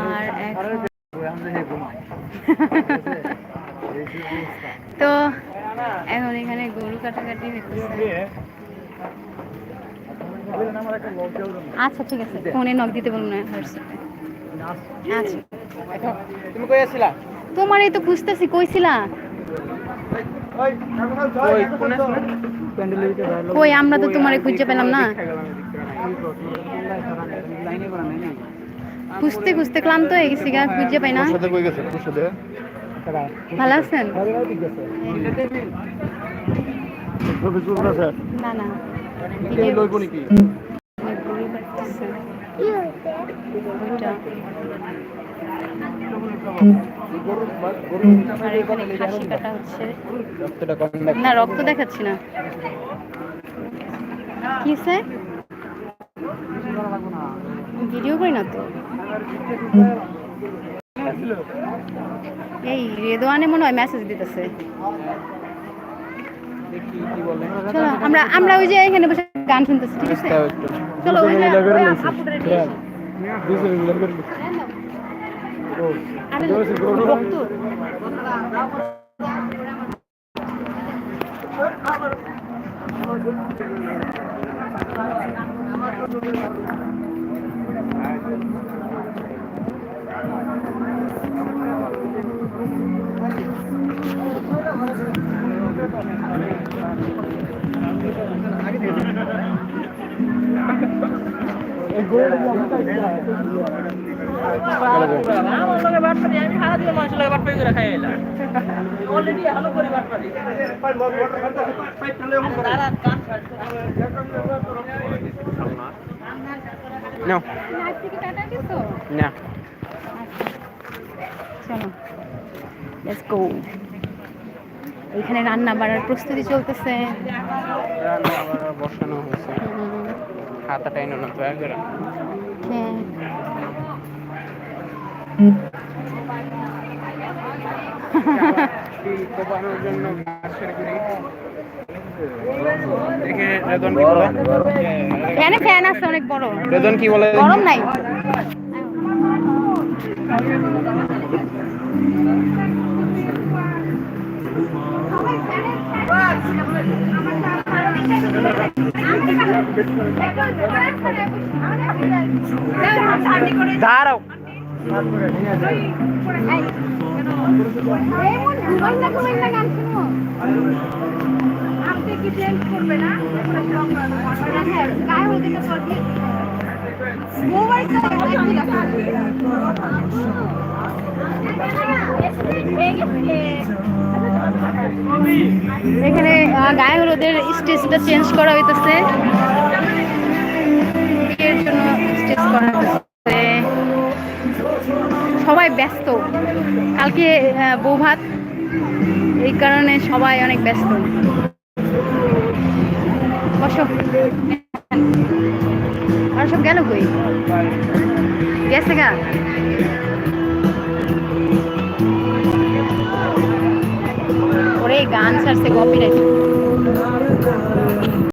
আর এখন তো এখন এখানে গরু কাটাকাটি হইতেছে। আচ্ছা ঠিক আছে। ফোনে নক দিতে বলুন না আচ্ছা। তুমি কই আছিলা? তোমার এই তো খুঁজতেছি কইছিলা? কই? আমরা তো তোমারে খুঁজে পেলাম না। খুঁজতে খুঁজতে ক্লান্ত হয়ে গেছি গা খুঁজে পাই না। ভালো আছেন? স্যার না। আর এখানে খাসি কাটা হচ্ছে। না রক্ত দেখাচ্ছি না। কিসে ভিডিও করি না তো? এই রেদোয়ানে মনে হয় মেসেজ দিতেছে। চলো আমরা আমরা ওই যে এখানে বসে গান শুনতেছি ঠিক আছে? চলো ওই যে- ওই আমার লগে বাট পারি আমি সারা দিন মানুষের লগে বাট পারি করে খাই এলাম অলরেডি ভালো করে বাট পারি নাও। লাইভ থেকে টাটা গেছো না। চলো লেটস গো এখানে রান্না বাড়ার প্রস্তুতি চলতেছে। রান্না রেদন কি বলে ফ্যানে আছে অনেক বড়। রেদন কি বলে? গরম নাই। দাঁড়াও আপনি মোবাইল এখানে গায়ে হলুদের স্টেজটা চেঞ্জ করা হইতেছে। সবাই ব্যস্ত। কালকে বৌভাত, এই কারণে সবাই অনেক ব্যস্ত। আর সব গেল কই? গেছে গা? ওরে গান ছাড়ছে কপিরাইট